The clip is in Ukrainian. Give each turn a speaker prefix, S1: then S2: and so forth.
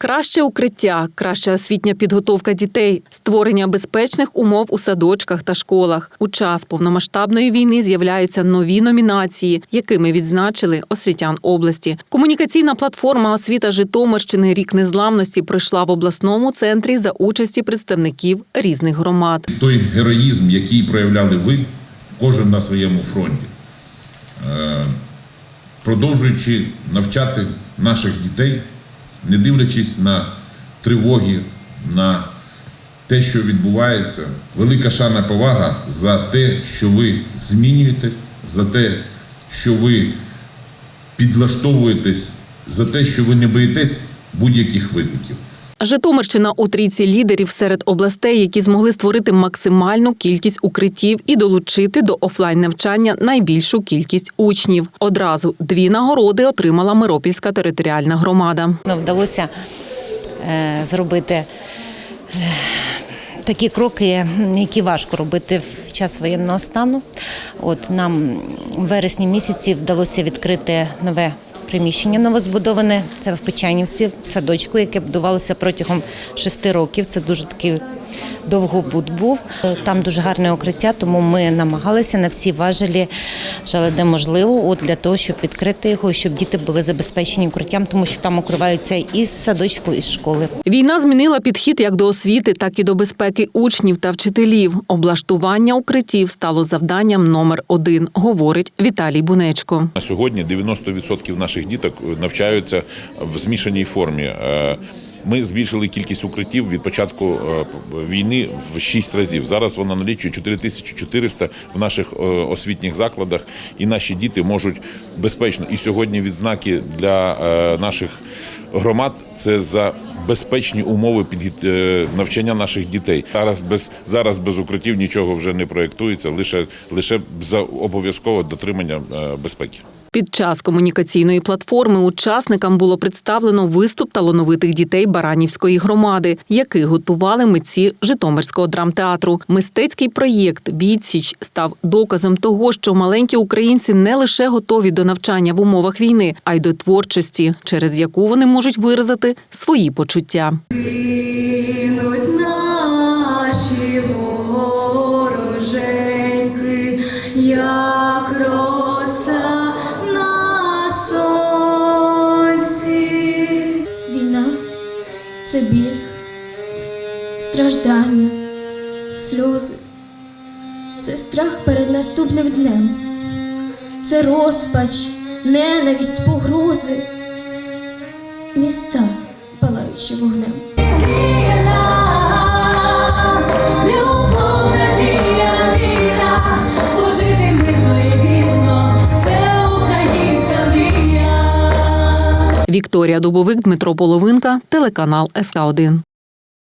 S1: Краще укриття, краща освітня підготовка дітей, створення безпечних умов у садочках та школах. У час повномасштабної війни з'являються нові номінації, якими відзначили освітян області. Комунікаційна платформа освіта Житомирщини Рік незламності пройшла в обласному центрі за участі представників різних громад.
S2: той героїзм, який проявляли ви, кожен на своєму фронті, Е, продовжуючи навчати наших дітей, не дивлячись на тривоги, на те, що відбувається, велика шана повага за те, що ви змінюєтесь, за те, що ви підлаштовуєтесь, за те, що ви не боїтесь будь-яких викликів.
S1: Житомирщина у трійці лідерів серед областей, які змогли створити максимальну кількість укриттів і долучити до офлайн навчання найбільшу кількість учнів. Одразу дві нагороди отримала Миропільська територіальна громада.
S3: Вдалося е, зробити е, такі кроки, які важко робити в час воєнного стану. От нам в вересні місяці вдалося відкрити нове. Приміщення новозбудоване, це в Печанівці, в садочку, яке будувалося протягом шести років. Це дуже такий довгобуд був. Е, Там дуже гарне укриття, тому ми намагалися на всі важелі, жали де можливо, от для того, щоб відкрити його, щоб діти були забезпечені укриттям, тому що там укриваються із садочку, із школи.
S1: Війна змінила підхід як до освіти, так і до безпеки учнів та вчителів. Облаштування укриттів стало завданням номер один, говорить Віталій Бунечко.
S4: На сьогодні 90% наших діток навчаються в змішаній формі. Ми збільшили кількість укриттів від початку е, війни в 6 разів. Зараз вона налічує 4400 в наших е, освітніх закладах, і наші діти можуть безпечно. І сьогодні відзнаки для е, наших громад це за безпечні умови підгід- е, навчання наших дітей. Зараз без зараз без укриттів нічого вже не проєктується, лише лише за обов'язкове дотримання е, безпеки.
S1: Під час комунікаційної платформи учасникам було представлено виступ талановитих дітей Баранівської громади, яких готували митці Житомирського драмтеатру. Мистецький проєкт Відсіч став доказом того, що маленькі українці не лише готові до навчання в умовах війни, а й до творчості, через яку вони можуть виразити свої почуття.
S5: Гинуть наші вороженьки, як роса на сонці.
S6: Війна це біль, страждання, сльози, це страх перед наступним днем, це розпач, ненависть, погрози, міста, палаючи вогнем.
S1: Вікторія Дубовик, Дмитро Половинка, телеканал СК 1